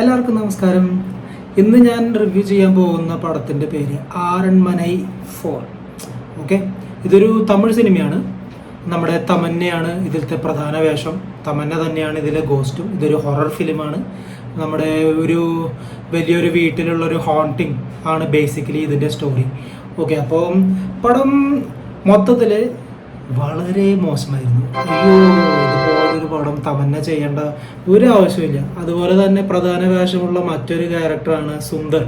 എല്ലാവർക്കും നമസ്കാരം. ഇന്ന് ഞാൻ റിവ്യൂ ചെയ്യാൻ പോകുന്ന പടത്തിന്റെ പേര് ആരൺമനൈ ഫോർ. ഓക്കെ ഇതൊരു തമിഴ് സിനിമയാണ്. നമ്മുടെ തമന്നയാണ് ഇതിലത്തെ പ്രധാന വേഷം. തമന്ന തന്നെയാണ് ഇതിലെ ഗോസ്റ്റും ഇതൊരു ഹൊറർ ഫിലിമാണ് നമ്മുടെ ഒരു വലിയൊരു വീട്ടിലുള്ളൊരു ഹോണ്ടിങ് ആണ് ബേസിക്കലി ഇതിന്റെ സ്റ്റോറി ഓക്കെ അപ്പം പടം മൊത്തത്തിൽ വളരെ മോശമായിരുന്നു. അയ്യോ ഇതുപോലൊരു പടം തമന്ന ചെയ്യേണ്ട ഒരു ആവശ്യമില്ല അതുപോലെ തന്നെ പ്രധാന വേഷമുള്ള മറ്റൊരു ക്യാരക്ടറാണ് സുന്ദർ.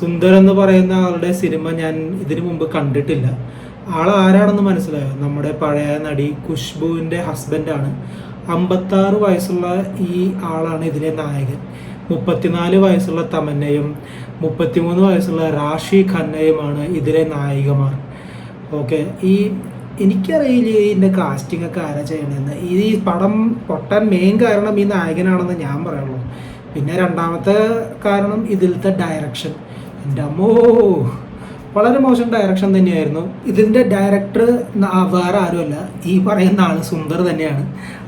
സുന്ദർ എന്ന് പറയുന്ന ആളുടെ സിനിമ ഞാൻ ഇതിനു മുമ്പ് കണ്ടിട്ടില്ല. ആൾ ആരാണെന്ന് മനസ്സിലായോ? നമ്മുടെ പഴയ നടി ഖുഷ്ബുവിന്റെ ഹസ്ബൻഡാണ് അമ്പത്താറ് വയസ്സുള്ള ഈ ആളാണ് ഇതിലെ നായകൻ. മുപ്പത്തിനാല് വയസ്സുള്ള തമന്നയും മുപ്പത്തിമൂന്ന് വയസ്സുള്ള റാഷി ഖന്നയുമാണ് ഇതിലെ നായികമാർ. ഓക്കെ ഈ എനിക്കറിയില്ല ഇതിന്റെ കാസ്റ്റിംഗ് ഒക്കെ ആരാ ചെയ്യണമെന്ന് ഈ പടം പൊട്ടാൻ മെയിൻ കാരണം ഈ നായകനാണെന്ന് ഞാൻ പറയുള്ളൂ. പിന്നെ രണ്ടാമത്തെ കാരണം ഇതിലത്തെ ഡയറക്ഷൻ എന്റെ അമ്മോ വളരെ മോശം ഡയറക്ഷൻ തന്നെയായിരുന്നു. ഇതിന്റെ ഡയറക്ടർ വേറെ ആരുമല്ല ഈ പറയുന്ന ആൾ സുന്ദർ തന്നെയാണ്.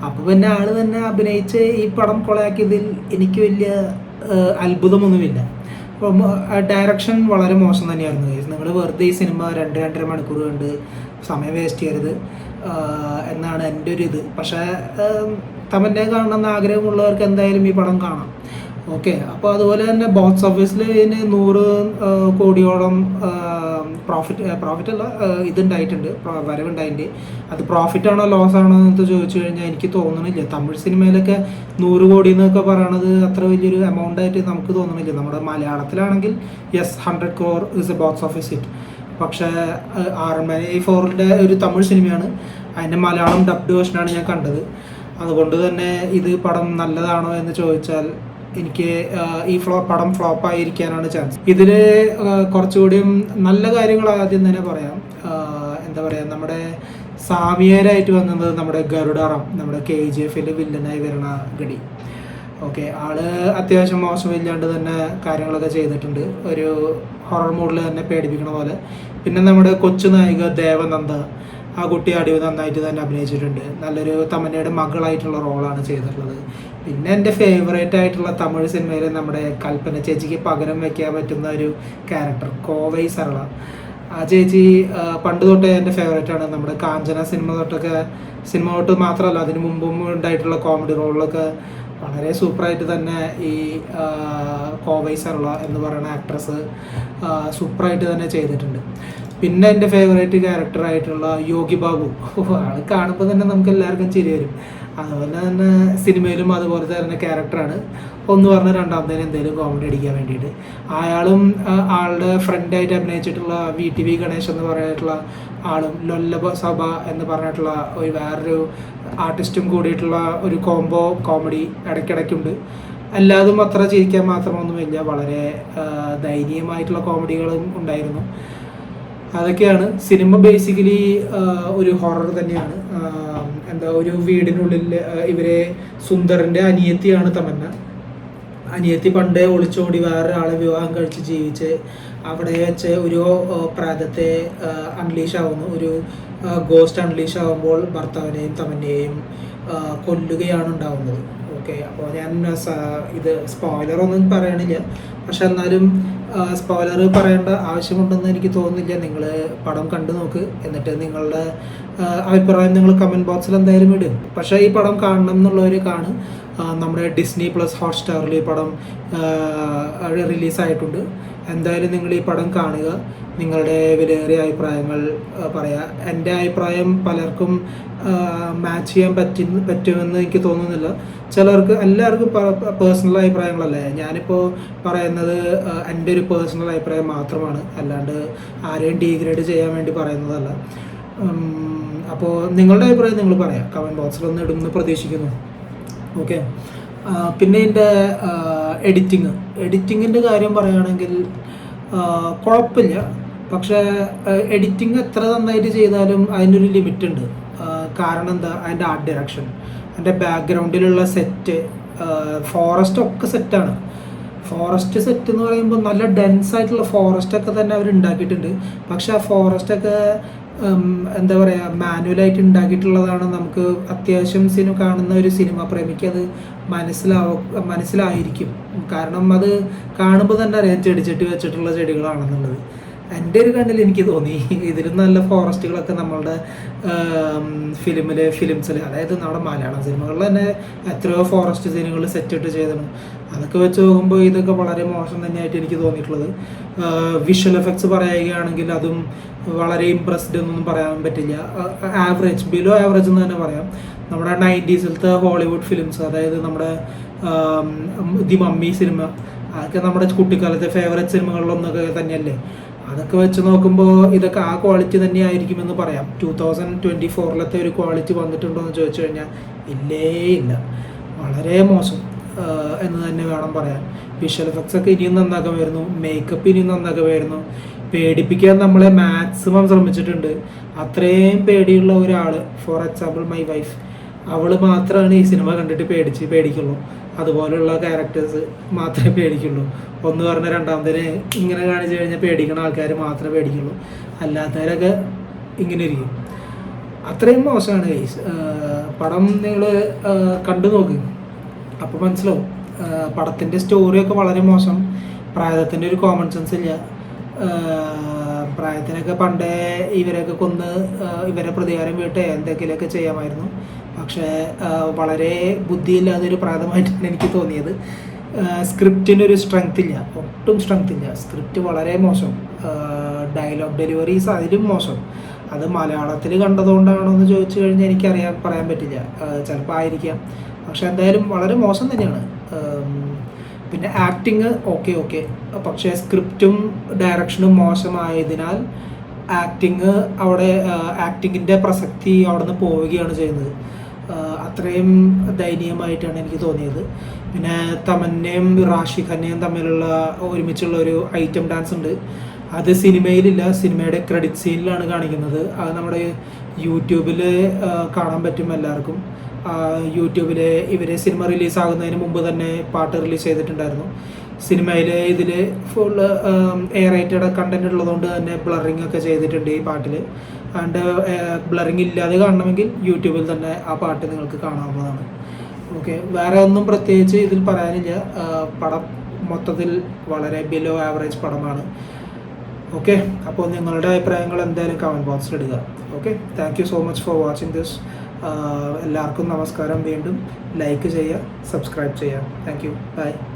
അപ്പോൾ പിന്നെ ആൾ തന്നെ അഭിനയിച്ച് ഈ പടം കൊളയാക്കിയതിൽ എനിക്ക് വലിയ അത്ഭുതമൊന്നുമില്ല. ഡയറക്ഷൻ വളരെ മോശം തന്നെയായിരുന്നു. നിങ്ങൾ വെറുതെ ഈ സിനിമ രണ്ട് രണ്ടര മണിക്കൂർ കണ്ട് സമയം വേസ്റ്റ് ചെയ്യരുത്. എന്നാണ് എന്റെ ഒരു ഇത്. പക്ഷേ തമന്നെ കാണണമെന്ന് ആഗ്രഹമുള്ളവർക്ക് എന്തായാലും ഈ പടം കാണാം. ഓക്കെ അപ്പോൾ അതുപോലെ തന്നെ ബോക്സ് ഓഫീസിൽ ഇതിന് നൂറ് കോടിയോളം പ്രോഫിറ്റ് പ്രോഫിറ്റ് അല്ല ഇതുണ്ടായിട്ടുണ്ട്. വരവുണ്ടായിട്ട് അത് പ്രോഫിറ്റ് ആണോ ലോസ് ആണോ എന്ന് ചോദിച്ചു കഴിഞ്ഞാൽ എനിക്ക് തോന്നണില്ല. തമിഴ് സിനിമയിലൊക്കെ നൂറ് കോടി എന്നൊക്കെ പറയണത് അത്ര വലിയൊരു എമൗണ്ട് ആയിട്ട് നമുക്ക് തോന്നണില്ല. നമ്മുടെ മലയാളത്തിലാണെങ്കിൽ yes hundred crore is a box office hit പക്ഷേ ആർമൈ ഫോറിന്റെ ഒരു തമിഴ് സിനിമയാണ്. അതിന്റെ മലയാളം ഡബ്ഡ് വേർഷനാണ് ഞാൻ കണ്ടത്. അതുകൊണ്ട് തന്നെ ഇത് പടം നല്ലതാണോ എന്ന് ചോദിച്ചാൽ എനിക്ക് ഈ ഫ്ലോ പടം ഫ്ലോപ്പ് ആയിരിക്കാനാണ് ചാൻസ് ഇതിൽ കുറച്ചുകൂടിയും നല്ല കാര്യങ്ങൾ ആദ്യം തന്നെ പറയാം. എന്താ പറയുക നമ്മുടെ സാമിയരായിട്ട് വന്നത് നമ്മുടെ ഗരുഡാറാം നമ്മുടെ കെ ജി എഫിൽ വില്ലനായി വരണ ഗഡി. ഓക്കെ ആൾ അത്യാവശ്യം മോശമില്ലാണ്ട് തന്നെ കാര്യങ്ങളൊക്കെ ചെയ്തിട്ടുണ്ട്. ഒരു ഹൊറർ മൂഡിൽ തന്നെ പേടിപ്പിക്കണ പോലെ. പിന്നെ നമ്മുടെ കൊച്ചു നായിക ദേവനന്ദ ആ കുട്ടി അടിവ് നന്നായിട്ട് തന്നെ അഭിനയിച്ചിട്ടുണ്ട്. നല്ലൊരു തമന്നയുടെ മകളായിട്ടുള്ള റോളാണ് ചെയ്തിട്ടുള്ളത്. പിന്നെ എന്റെ ഫേവറേറ്റ് ആയിട്ടുള്ള തമിഴ് സിനിമയിൽ നമ്മുടെ കൽപ്പന ചേച്ചിക്ക് പകരം വയ്ക്കാൻ പറ്റുന്ന ഒരു ക്യാരക്ടർ കോവൈ സരള. ആ ചേച്ചി പണ്ട് തൊട്ടേ എന്റെ ഫേവറേറ്റ് ആണ്. നമ്മുടെ കാഞ്ചന സിനിമ തൊട്ടൊക്കെ സിനിമ തൊട്ട് മാത്രമല്ല അതിന് മുമ്പും ഉണ്ടായിട്ടുള്ള കോമഡി റോളിലൊക്കെ വളരെ സൂപ്പറായിട്ട് തന്നെ ഈ കോവൈ സരള എന്ന് പറയുന്ന ആക്ട്രസ് സൂപ്പറായിട്ട് തന്നെ ചെയ്തിട്ടുണ്ട്. പിന്നെ എന്റെ ഫേവറേറ്റ് ക്യാരക്ടറായിട്ടുള്ള യോഗി ബാബു. ആൾ കാണുമ്പോൾ തന്നെ നമുക്ക് എല്ലാവർക്കും ചിരി വരും. അതുപോലെ തന്നെ സിനിമയിലും അതുപോലെ തന്നെ ക്യാരക്ടറാണ് ഒന്ന് പറഞ്ഞ രണ്ടാമത്തേന് എന്തെങ്കിലും കോമഡി അടിക്കാൻ വേണ്ടിയിട്ട്. അയാളും ആളുടെ ഫ്രണ്ടായിട്ട് അഭിനയിച്ചിട്ടുള്ള വി ടി വി ഗണേഷ് എന്ന് പറഞ്ഞിട്ടുള്ള ആളും ലൊല്ലഭ സഭ എന്ന് പറഞ്ഞിട്ടുള്ള ഒരു വേറൊരു ആർട്ടിസ്റ്റും കൂടിയിട്ടുള്ള ഒരു കോംബോ കോമഡി ഇടയ്ക്കിടയ്ക്കുണ്ട്. എല്ലാതും അത്ര ചിരിക്കാൻ മാത്രമൊന്നുമില്ല. വളരെ ദയനീയമായിട്ടുള്ള കോമഡികളും ഉണ്ടായിരുന്നു. അതൊക്കെയാണ്. സിനിമ ബേസിക്കലി ഒരു ഹൊറർ തന്നെയാണ്. എന്താ ഒരു വീടിനുള്ളിൽ ഇവരെ സുന്ദറിന്റെ അനിയത്തിയാണ് തമന്ന. അനിയത്തി പണ്ടേ ഒളിച്ചോടി വേറൊരാളെ വിവാഹം കഴിച്ച് ജീവിച്ച് അവിടെ വെച്ച് ഒരു പ്രേതത്തെ അൺലീഷ് ആവുന്നു. ഒരു ഗോസ്റ്റ് അൺലീഷ് ആവുമ്പോൾ ഭർത്താവിനെയും തമന്നെയും കൊല്ലുകയാണ് ഉണ്ടാവുന്നത്. ഓക്കെ അപ്പോൾ ഞാൻ ഇത് സ്പോയിലർ ഒന്നും പറയണില്ല. പക്ഷെ എന്നാലും സ്പോയിലർ പറയേണ്ട ആവശ്യമുണ്ടെന്ന് എനിക്ക് തോന്നുന്നില്ല. നിങ്ങൾ പടം കണ്ടു നോക്ക്. എന്നിട്ട് നിങ്ങളുടെ അഭിപ്രായം നിങ്ങൾ കമന്റ് ബോക്സിൽ എന്തായാലും ഇടും. പക്ഷേ ഈ പടം കാണണം എന്നുള്ളവർ കാണും. നമ്മുടെ ഡിസ്നി പ്ലസ് ഹോട്ട്സ്റ്റാറിൽ ഈ പടം റിലീസായിട്ടുണ്ട് എന്തായാലും നിങ്ങൾ ഈ പടം കാണുക. നിങ്ങളുടെ വിലയേറിയ അഭിപ്രായങ്ങൾ പറയാം. എന്റെ അഭിപ്രായം പലർക്കും മാച്ച് ചെയ്യാൻ പറ്റി പറ്റുമെന്ന് എനിക്ക് തോന്നുന്നില്ല. ചിലർക്ക് എല്ലാവർക്കും പേഴ്സണൽ അഭിപ്രായങ്ങളല്ലേ? ഞാനിപ്പോൾ പറയുന്നത് എന്റെ ഒരു പേഴ്സണൽ അഭിപ്രായം മാത്രമാണ്. അല്ലാണ്ട് ആരെയും ഡീഗ്രേഡ് ചെയ്യാൻ വേണ്ടി പറയുന്നതല്ല. അപ്പോൾ നിങ്ങളുടെ അഭിപ്രായം നിങ്ങൾ പറയാം. കമന്റ് ബോക്സിൽ ഒന്ന് ഇടുമെന്ന് പ്രതീക്ഷിക്കുന്നു. ഓക്കെ പിന്നെ ഇതിന്റെ എഡിറ്റിങ് എഡിറ്റിങ്ങിന്റെ കാര്യം പറയുകയാണെങ്കിൽ കുഴപ്പമില്ല. പക്ഷേ എഡിറ്റിംഗ് എത്ര നന്നായിട്ട് ചെയ്താലും അതിനൊരു ലിമിറ്റ് ഉണ്ട്. കാരണം എന്താ? അതിന്റെ ആർട്ട് ഡയറക്ഷൻ അതിന്റെ ബാക്ക്ഗ്രൗണ്ടിലുള്ള സെറ്റ് ഫോറസ്റ്റ് ഒക്കെ സെറ്റാണ് ഫോറസ്റ്റ് സെറ്റ് എന്ന് പറയുമ്പോൾ നല്ല ഡെൻസ് ആയിട്ടുള്ള ഫോറസ്റ്റ് ഒക്കെ തന്നെ അവർ ഉണ്ടാക്കിയിട്ടുണ്ട്. പക്ഷെ ആ ഫോറസ്റ്റ് ഒക്കെ എന്താ പറയുക മാനുവലായിട്ട് ഉണ്ടാക്കിയിട്ടുള്ളതാണ് നമുക്ക് അത്യാവശ്യം സിനിമ കാണുന്ന ഒരു സിനിമ. പ്രേമിക്ക് അത് മനസ്സിലാവും മനസ്സിലായിരിക്കും. കാരണം അത് കാണുമ്പോൾ തന്നെ അറിയാം ചെടിച്ചട്ടി വെച്ചിട്ടുള്ള ചെടികളാണെന്നുള്ളത്. എന്റെ ഒരു കണ്ണിൽ എനിക്ക് തോന്നി. ഇതിലും നല്ല ഫോറസ്റ്റുകളൊക്കെ നമ്മളുടെ ഫിലിമിൽ ഫിലിംസിൽ അതായത് നമ്മുടെ മലയാളം സിനിമകളിൽ തന്നെ എത്രയോ ഫോറസ്റ്റ് സീനുകൾ സെറ്റ് ഇട്ട് ചെയ്തിരുന്നു. അതൊക്കെ വെച്ച് നോക്കുമ്പോൾ ഇതൊക്കെ വളരെ മോശം തന്നെയായിട്ട് എനിക്ക് തോന്നിയിട്ടുള്ളത്. വിഷ്വൽ എഫക്ട്സ് പറയുകയാണെങ്കിൽ അതും വളരെ ഇമ്പ്രസ്ഡ് എന്നൊന്നും പറയാൻ പറ്റില്ല. ആവറേജ് ബിലോ ആവറേജ് എന്ന് തന്നെ പറയാം. നമ്മുടെ നയന്റീസിലത്തെ ഹോളിവുഡ് ഫിലിംസ് അതായത് നമ്മുടെ ദി മമ്മി സിനിമ അതൊക്കെ നമ്മുടെ കുട്ടിക്കാലത്തെ ഫേവറേറ്റ് സിനിമകളിലൊന്നൊക്കെ തന്നെയല്ലേ? അതൊക്കെ വെച്ച് നോക്കുമ്പോൾ ഇതൊക്കെ ആ ക്വാളിറ്റി തന്നെ ആയിരിക്കുമെന്ന് പറയാം. ടൂ തൗസൻഡ് ട്വന്റി ഫോറിലത്തെ ഒരു ക്വാളിറ്റി വന്നിട്ടുണ്ടോ എന്ന് ചോദിച്ചു കഴിഞ്ഞാൽ ഇല്ലേ ഇല്ല. വളരെ മോശം എന്ന് തന്നെ വേണം പറയാൻ. വിഷ്വൽ എഫക്ട്സ് ഒക്കെ ഇനിയും നന്നാക്കാൻ വരുന്നു. മേക്കപ്പ് ഇനിയും നന്നാക്കാൻ വരുന്നു. പേടിപ്പിക്കാൻ നമ്മളെ മാക്സിമം ശ്രമിച്ചിട്ടുണ്ട്. അത്രയും പേടിയുള്ള ഒരാൾ ഫോർ എക്സാമ്പിൾ മൈ വൈഫ് അവൾ മാത്രമാണ് ഈ സിനിമ കണ്ടിട്ട് പേടിച്ച് പേടിക്കുള്ളൂ. അതുപോലെയുള്ള ക്യാരക്ടേഴ്സ് മാത്രമേ പേടിക്കുള്ളൂ. ഒന്ന് പറഞ്ഞ രണ്ടാമതിന് ഇങ്ങനെ കാണിച്ചു കഴിഞ്ഞാൽ പേടിക്കുന്ന ആൾക്കാർ മാത്രമേ പേടിക്കുള്ളൂ. അല്ലാത്തവരൊക്കെ ഇങ്ങനെ ഇരിക്കും. അത്രയും മോശമാണ് ഗൈസ് പടം നിങ്ങൾ കണ്ടു നോക്ക്. അപ്പോൾ മനസ്സിലാവും. പടത്തിന്റെ സ്റ്റോറിയൊക്കെ വളരെ മോശം. പ്രായത്തിന്റെ ഒരു കോമൺ സെൻസ് ഇല്ല. പ്രായത്തിനൊക്കെ പണ്ടേ ഇവരെയൊക്കെ കൊന്ന് ഇവരെ പ്രതികാരം വീട്ടെ എന്തെങ്കിലുമൊക്കെ ചെയ്യാമായിരുന്നു. പക്ഷേ വളരെ ബുദ്ധിയില്ലാതൊരു ഒരു പ്രായമായിട്ടാണ് എനിക്ക് തോന്നിയത്. സ്ക്രിപ്റ്റിന്റെ ഒരു സ്ട്രെങ്ത് ഇല്ല. ഒട്ടും സ്ട്രെങ്ത് ഇല്ല. സ്ക്രിപ്റ്റ് വളരെ മോശം. ഡയലോഗ് ഡെലിവറീസ് അതിലും മോശം. അത് മലയാളത്തിൽ കണ്ടതുകൊണ്ടാണോ എന്ന് ചോദിച്ചു കഴിഞ്ഞാൽ എനിക്കറിയാൻ പറയാൻ പറ്റില്ല. ചിലപ്പോൾ ആയിരിക്കാം. പക്ഷെ എന്തായാലും വളരെ മോശം തന്നെയാണ്. പിന്നെ ആക്ടിങ് ഓക്കെ ഓക്കെ പക്ഷേ സ്ക്രിപ്റ്റും ഡയറക്ഷനും മോശമായതിനാൽ ആക്ടിങ് അവിടെ ആക്ടിങ്ങിന്റെ പ്രസക്തി അവിടെ നിന്ന് പോവുകയാണ് ചെയ്യുന്നത്. അത്രയും ദയനീയമായിട്ടാണ് എനിക്ക് തോന്നിയത്. പിന്നെ തമന്നയും റാഷി ഖന്നയും തമ്മിലുള്ള ഒരുമിച്ചുള്ള ഒരു ഐറ്റം ഡാൻസ് ഉണ്ട്. അത് സിനിമയിലില്ല സിനിമയുടെ ക്രെഡിറ്റ് സീനിലാണ് കാണിക്കുന്നത്. അത് നമ്മുടെ യൂട്യൂബിൽ കാണാൻ പറ്റും എല്ലാവർക്കും. യൂട്യൂബിൽ ഇവരെ സിനിമ റിലീസാകുന്നതിന് മുമ്പ് തന്നെ പാട്ട് റിലീസ് ചെയ്തിട്ടുണ്ടായിരുന്നു. സിനിമയിൽ ഇതിൽ ഫുൾ എ റേറ്റഡ് കണ്ടന്റ് ഉള്ളതുകൊണ്ട് തന്നെ ബ്ലറിംഗ് ഒക്കെ ചെയ്തിട്ടുണ്ട് ഈ പാട്ടിൽ ആൻഡ് ബ്ലറിംഗ് ഇല്ലാതെ കാണണമെങ്കിൽ യൂട്യൂബിൽ തന്നെ ആ പാട്ട് നിങ്ങൾക്ക് കാണാവുന്നതാണ്. ഓക്കെ വേറെ ഒന്നും പ്രത്യേകിച്ച് ഇതിൽ പറയാനില്ല. പടം മൊത്തത്തിൽ വളരെ ബിലോ ആവറേജ് പടമാണ്. ഓക്കെ അപ്പോൾ നിങ്ങളുടെ അഭിപ്രായങ്ങൾ എന്തായാലും കമന്റ് ബോക്സിൽ ഇടുക. Okay thank you so much for watching this എല്ലാവർക്കും നമസ്കാരം. വീണ്ടും ലൈക്ക് ചെയ്യുക സബ്സ്ക്രൈബ് ചെയ്യുക. Thank you by